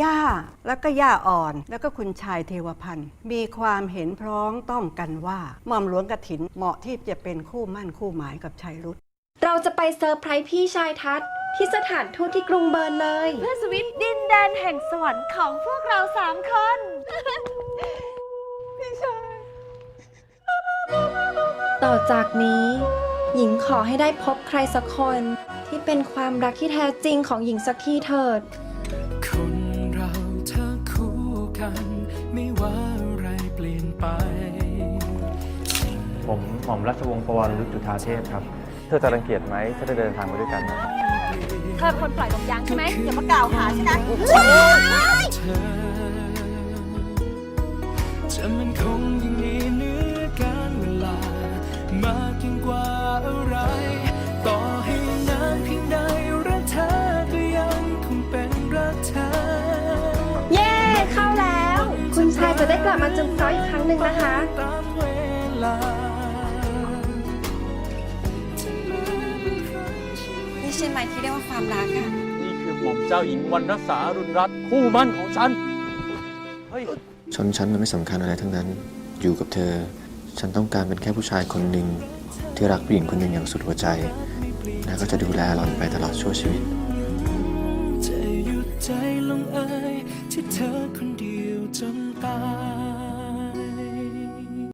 ย่าแล้วก็ย่าอ่อน แล้วก็คุณชายเทวพันธ์มีความเห็นพร้องต้องกันว่าหม่อมหลวงกถินเหมาะที่จะเป็นคู่มั่นคู่หมายกับชายรุตเราจะไปเซอร์ไพรส์พี่ชายทัศน์ที่สถานทูตที่กรุงเบิร์นเลย เพื่อสวิตดินแดนแห่งสวรรค์ของพวกเราสามคนต่อจากนี้ หญิงขอให้ได้พบใครสักคน ที่เป็นความรักที่แท้จริงของหญิงสักทีเถิด คนเราถ้าคู่ กัน ไม่ว่าอะไรเปลี่ยนไป ผมหม่อมราชวงศ์ปวารยุทธจุธาเทพครับ เธอจะรังเกียจไหมถ้าได้เดินทางมาด้วยกันนะเธอเป็นคนปล่อยลมยางใช่ไหมอย่ามากล่าวหาฉันนะเธอจะมันคง จะได้กลับมาจุมซ้ออีกครั้งหนึ่งนะคะตามเวลาจะมาเป็นครั้งชีวิตนี่ใช่ไหมที่เรียกว่าความรักอะนี่คือหม่อมเจ้าหญิงวรรณสารุณรัตน์คู่มั่นของฉัน เฮ้ย ชนชั้นมันไม่สำคัญอะไรทั้งนั้น อยู่กับเธอ ฉันต้องการเป็นแค่ผู้ชายคนหนึ่งที่รักผู้หญิงคนหนึ่งอย่างสุดหัวใจ และก็จะดูแลหล่อนไปตลอดชั่วชีวิต จะหยุดใจลงเอยที่เธอคนเดียว จนตาย